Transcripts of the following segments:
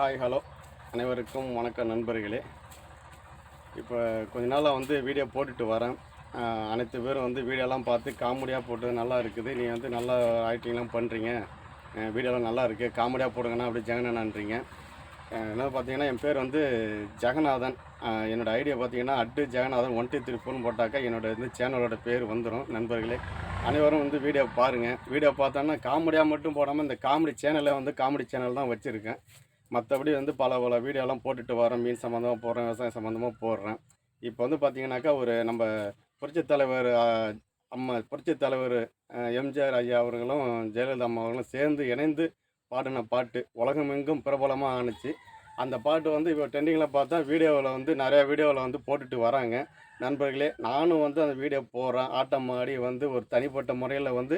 Hi hello அனைவருக்கும் வணக்கம் நண்பர்களே. இப்போ கொஞ்ச நாளாக வந்து வீடியோ போட்டுட்டு வரேன். அனைத்து பேரும் வந்து வீடியோலாம் பார்த்து காமெடியாக போட்டு நல்லா இருக்குது. நீ வந்து நல்லா ஆக்டிங்லாம் பண்ணுறீங்க வீடியோலாம் நல்லா இருக்குது காமெடியாக போடுங்கன்னா அப்படி ஜெகனண்ணான்றீங்க. என்ன பார்த்தீங்கன்னா என் பேர் வந்து ஜெகநாதன். என்னோடய ஐடியா பார்த்தீங்கன்னா at Jeganathan one two three phone போட்டாக்கா என்னோட வந்து சேனலோட பேர் வந்துடும் நண்பர்களே. அனைவரும் வந்து வீடியோ பாருங்கள் வீடியோ பார்த்தோன்னா காமெடியாக மட்டும் போடாமல் இந்த காமெடி சேனலை வந்து காமெடி சேனல் தான் வச்சுருக்கேன். மற்றபடி வந்து பல பல வீடியோலாம் போட்டுட்டு வரேன் மீன் சம்மந்தமாக போடுறேன் விவசாயம் சம்மந்தமாக போடுறேன். இப்போ வந்து பார்த்தீங்கன்னாக்கா ஒரு நம்ம புரட்சித் தலைவர் அம்மா புரட்சித் தலைவர் எம்ஜிஆர் ஐயா அவர்களும் ஜெயலலிதா அம்மா அவர்களும் சேர்ந்து இணைந்து பாடின பாட்டு உலகமெங்கும் பிரபலமாக ஆணுச்சு. அந்த பாட்டு வந்து இப்போ ட்ரெண்டிங்கில் பார்த்தா வீடியோவில் வந்து நிறையா வீடியோவில் வந்து போட்டுட்டு வராங்க. நண்பர்களே நானும் வந்து அந்த வீடியோ போடுறேன். ஆட்டம் ஆடி வந்து ஒரு தனிப்பட்ட முறையில் வந்து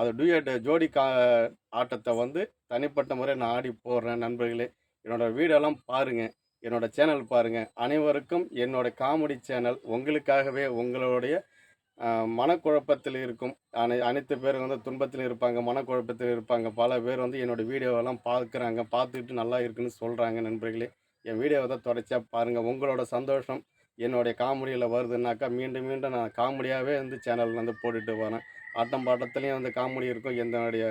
அது டூயட் ஜோடி கா ஆட்டத்தை வந்து தனிப்பட்ட முறை நான் ஆடி போடுறேன் நண்பர்களே. என்னோட வீடியோலாம் பாருங்கள் என்னோடய சேனல் பாருங்கள் அனைவருக்கும் என்னோட காமெடி சேனல் உங்களுக்காகவே உங்களுடைய மனக்குழப்பத்தில் இருக்கும். அனை அனைத்து பேர் வந்து துன்பத்தில் இருப்பாங்க மனக்குழப்பத்தில் இருப்பாங்க. பல பேர் வந்து என்னோடய வீடியோவெல்லாம் பார்க்குறாங்க பார்த்துக்கிட்டு நல்லா இருக்குன்னு சொல்கிறாங்க நண்பர்களே. என் வீடியோவை தான் தொடர்ச்சியாக பாருங்கள் உங்களோட சந்தோஷம் என்னுடைய காமெடியில் வருதுன்னாக்கா மீண்டும் மீண்டும் நான் காமெடியாகவே வந்து சேனல் வந்து போட்டுட்டு வரேன் ஆட்டம் பாட்டத்துலேயும் வந்து காமெடி இருக்கும். என்னுடைய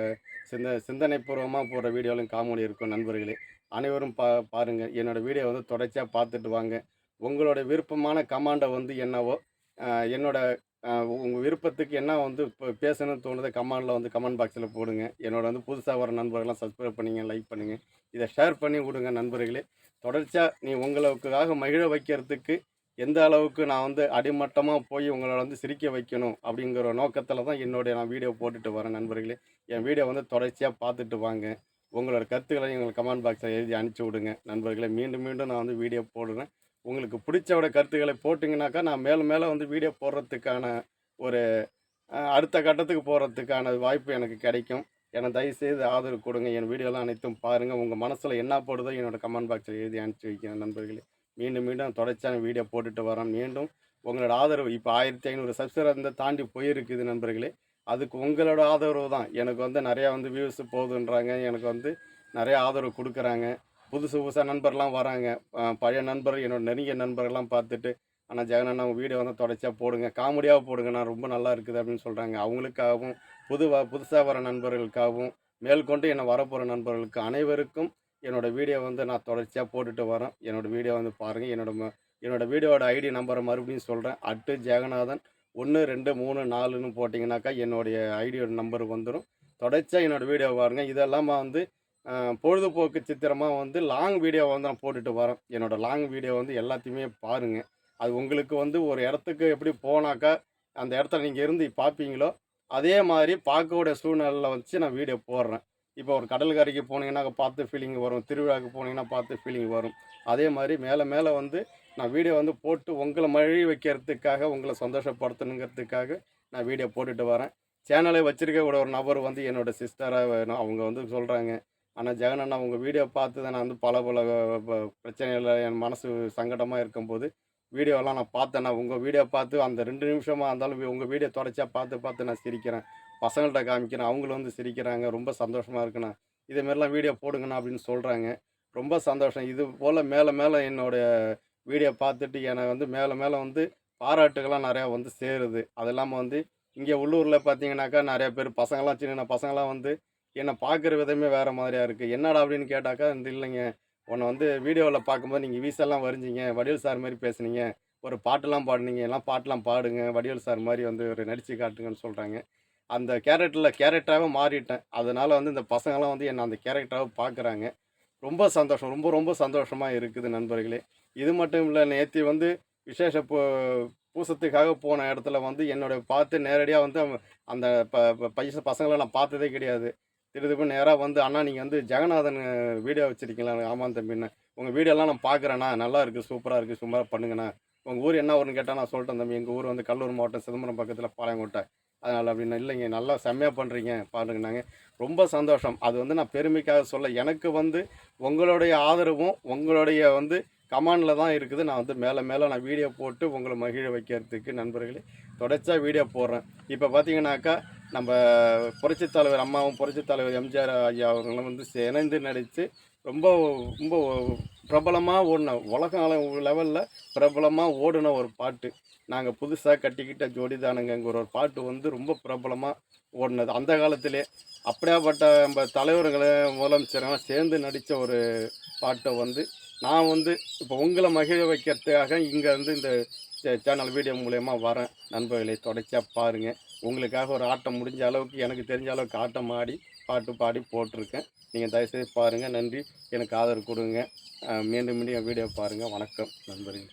சிந்த சிந்தனை பூர்வமாக வீடியோலையும் காமெடி இருக்கும் நண்பர்களே. அனைவரும் பா பாருங்கள் என்னோடய வீடியோ வந்து தொடர்ச்சியாக பார்த்துட்டு வாங்க. உங்களோட விருப்பமான கமாண்டை வந்து என்னவோ என்னோட உங்கள் விருப்பத்துக்கு என்ன வந்து இப்போ பேசணும்னு தோணுதோ கமெண்டில் வந்து கமெண்ட் பாக்ஸில் போடுங்க. என்னோட வந்து புதுசாக வர நண்பர்கள்லாம் சப்ஸ்கிரைப் பண்ணிங்க லைக் பண்ணுங்கள் இதை ஷேர் பண்ணி விடுங்க நண்பர்களே. தொடர்ச்சியாக நீ உங்களுக்காக மகிழ வைக்கிறதுக்கு எந்த அளவுக்கு நான் வந்து அடிமட்டமாக போய் உங்களை வந்து சிரிக்க வைக்கணும் அப்படிங்கிற நோக்கத்தில் தான் என்னுடைய நான் வீடியோ போட்டுட்டு வரேன் நண்பர்களே. என் வீடியோ வந்து தொடர்ச்சியாக பார்த்துட்டு வாங்க. உங்களோட கருத்துக்களை எங்களுக்கு கமெண்ட் பாக்ஸில் எழுதி அனுப்பிச்சி விடுங்க. நண்பர்களே மீண்டும் மீண்டும் நான் வந்து வீடியோ போடுறேன். உங்களுக்கு பிடிச்சவோட கருத்துக்களை போட்டிங்கனாக்கா நான் மேலும் மேலே வந்து வீடியோ போடுறதுக்கான ஒரு அடுத்த கட்டத்துக்கு போகிறதுக்கான வாய்ப்பு எனக்கு கிடைக்கும். என்னை தயவுசெய்து ஆதரவு கொடுங்க. என் வீடியோலாம் அனைத்தும் பாருங்கள் உங்கள் மனசில் என்ன போடுதோ என்னோடய கமெண்ட் பாக்ஸில் எழுதி அனுப்பிச்சி வைக்கிறேன் நண்பர்களே. மீண்டும் மீண்டும் தொடர்ச்சியான வீடியோ போட்டுட்டு வரேன். மீண்டும் உங்களோட ஆதரவு இப்போ ஆயிரத்தி ஐநூறு சப்ஸ்கிரைபர் இருந்தால் தாண்டி போயிருக்குது நண்பர்களே அதுக்கு உங்களோட ஆதரவு தான். எனக்கு வந்து நிறையா வந்து வியூஸ் போகுதுன்றாங்க. எனக்கு வந்து நிறையா ஆதரவு கொடுக்குறாங்க. புதுசு புதுசாக நண்பர்லாம் வராங்க. பழைய நண்பர் என்னோட நெருங்கிய நண்பர்கள்லாம் பார்த்துட்டு ஆனால் ஜெகன் அண்ணா உங்கள் வீடியோ வந்து தொடர்ச்சியாக போடுங்க. காமெடியாக போடுங்க. நான் ரொம்ப நல்லா இருக்குது அப்படின்னு சொல்கிறாங்க அவங்களுக்காகவும் புது புதுசாக வர நண்பர்களுக்காகவும் மேற்கொண்டு என்னை வரப்போகிற நண்பர்களுக்கு அனைவருக்கும் என்னோட வீடியோ வந்து நான் தொடர்ச்சியாக போட்டுட்டு வரேன். என்னோட வீடியோ வந்து பாருங்கள் என்னோட ம- வீடியோட ஐடி நம்பரை மறுபடியும் சொல்கிறேன் அட்டு ஜெகநாதன் ஒன்று ரெண்டு மூணு நாலுன்னு போட்டிங்கனாக்கா என்னுடைய ஐடியோட நம்பர் வந்துடும் தொடர்ச்சியாக என்னோடய வீடியோ பாருங்கள் இதெல்லாம் வந்து பொழுதுபோக்கு சித்திரமாக வந்து லாங் வீடியோ வந்து நான் போட்டுட்டு வரேன். என்னோடய லாங் வீடியோ வந்து எல்லாத்தையுமே பாருங்கள் அது உங்களுக்கு வந்து ஒரு இடத்துக்கு எப்படி போனாக்கா அந்த இடத்துல நீங்கள் இருந்து பார்ப்பீங்களோ அதே மாதிரி பார்க்கக்கூடிய சூழ்நிலையில் வச்சு நான் வீடியோ போடுறேன். இப்போ ஒரு கடலுக்கரைக்கு போனீங்கன்னா பார்த்து ஃபீலிங் வரும். திருவிழாவுக்கு போனீங்கன்னா பார்த்து ஃபீலிங் வரும். அதே மாதிரி மேலே மேலே வந்து நான் வீடியோ வந்து போட்டு உங்களை மழை வைக்கிறதுக்காக உங்களை சந்தோஷப்படுத்தணுங்கிறதுக்காக நான் வீடியோ போட்டுட்டு வரேன். சேனலை வச்சிருக்க கூட ஒரு நபர் வந்து என்னோட சிஸ்டராக அவங்க வந்து சொல்கிறாங்க ஆனால் ஜெகன் அண்ணா உங்கள் வீடியோ பார்த்து தான் நான் வந்து பல பல ப- பிரச்சனைகள் என் மனசு சங்கடமாக இருக்கும்போது வீடியோலாம் நான் பார்த்தேன்னா உங்கள் வீடியோ பார்த்து அந்த ரெண்டு நிமிஷமாக இருந்தாலும் உங்கள் வீடியோ தொடர்ச்சியாக பார்த்து பார்த்து நான் சிரிக்கிறேன். பசங்கள்கிட்ட காமிக்கிறேன். அவங்களும் வந்து சிரிக்கிறாங்க. ரொம்ப சந்தோஷமாக இருக்குண்ணா. இதேமாரிலாம் வீடியோ போடுங்கண்ணா அப்படின்னு சொல்கிறாங்க ரொம்ப சந்தோஷம். இது போல் மேலே மேலே என்னோடய வீடியோ பார்த்துட்டு என்னை வந்து மேலே மேலே வந்து பாராட்டுகள்லாம் நிறையா வந்து சேருது. அது இல்லாமல் வந்து இங்கே உள்ளூரில் பார்த்தீங்கன்னாக்கா நிறைய பேர் பசங்களாம் சின்ன பசங்களாம் வந்து என்னை பார்க்குற விதமே வேறு மாதிரியாக இருக்குது என்னடா அப்படின்னு கேட்டாக்கா இந்த இல்லைங்க. உன்னை வந்து வீடியோவில் பார்க்கும்போது நீங்கள் வீசெல்லாம் வரைஞ்சிங்க. வடிவல் சார் மாதிரி பேசுனீங்க. ஒரு பாட்டெல்லாம் பாடுனீங்க. எல்லாம் பாட்டெலாம் பாடுங்க. வடிவல் சார் மாதிரி வந்து ஒரு நடித்து காட்டுங்கன்னு சொல்கிறாங்க அந்த கேரக்டரில் கேரக்டராகவே மாறிட்டேன். அதனால் வந்து இந்த பசங்களாம் வந்து என்னை அந்த கேரக்டராக பார்க்குறாங்க ரொம்ப சந்தோஷம் ரொம்ப ரொம்ப சந்தோஷமாக இருக்குது நண்பர்களே. இது மட்டும் இல்லை நேற்று வந்து விசேஷ பூ பூசத்துக்காக போன இடத்துல வந்து என்னோட பார்த்து நேரடியாக வந்து அந்த ப ப- பைச பசங்களை நான் பார்த்ததே கிடையாது. திருதுப்பு நேராக வந்து அண்ணா நீங்கள் வந்து ஜெகநாதன் வீடியோ வச்சுருக்கீங்களா? ஆமாம் தம்பிண்ணே உங்கள் வீடியோலாம் நான் பார்க்குறேண்ணா நல்லா இருக்குது சூப்பராக இருக்குது சும்மா பண்ணுங்கண்ணா. உங்கள் ஊர் என்ன ஊர்னு கேட்டால் நான் சொல்லிட்டேன் தம்பி. எங்கள் ஊர் வந்து கடலூர் மாவட்டம் சிதம்பரம் பக்கத்தில் பாளையங்கோட்டை. அதனால் அப்படின்னா இல்லைங்க. நல்லா செம்மையாக பண்ணுறீங்க பாருங்கன்னாங்க. ரொம்ப சந்தோஷம். அது வந்து நான் பெருமைக்காக சொல்ல எனக்கு வந்து உங்களுடைய ஆதரவும் உங்களுடைய வந்து கமாண்டில் தான் இருக்குது. நான் வந்து மேலே மேலே நான் வீடியோ போட்டு உங்களை மகிழ வைக்கிறதுக்கு நண்பர்களே தொடர்ச்சியாக வீடியோ போடுறேன். இப்போ பார்த்தீங்கன்னாக்கா நம்ம புரட்சித் தலைவர் அம்மாவும் புரட்சித் தலைவர் எம்ஜிஆர் ஐயா அவர்களும் வந்து இணைந்து நடித்து ரொம்ப ரொம்ப பிரபலமாக ஓடின உலக லெவலில் பிரபலமாக ஓடின ஒரு பாட்டு. நாங்கள் புதுசாக கட்டிக்கிட்ட ஜோடிதானுங்கிற ஒரு பாட்டு வந்து ரொம்ப பிரபலமாக ஓடினது. அந்த காலத்திலே அப்படியாப்பட்ட நம்ம தலைவர்களை முதலமைச்சரெல்லாம் சேர்ந்து நடித்த ஒரு பாட்டை வந்து நான் வந்து இப்போ உங்களை மகிழ வைக்கிறதுக்காக இங்கே வந்து இந்த சே- சேனல் வீடியோ மூலயமா வரேன். நண்பர்களை தொடர்ச்சியாக பாருங்கள் உங்களுக்காக ஒரு ஆட்டம் முடிஞ்ச அளவுக்கு எனக்கு தெரிஞ்ச அளவுக்கு ஆட்டம் ஆடி பாட்டு பாடி போட்டிருக்கேன். நீங்கள் தயவுசெய்து பாருங்கள் நன்றி. எனக்கு ஆதரவு கொடுங்க. மீண்டும் மீண்டும் என் வீடியோ பாருங்கள் வணக்கம். நண்பர்கள்.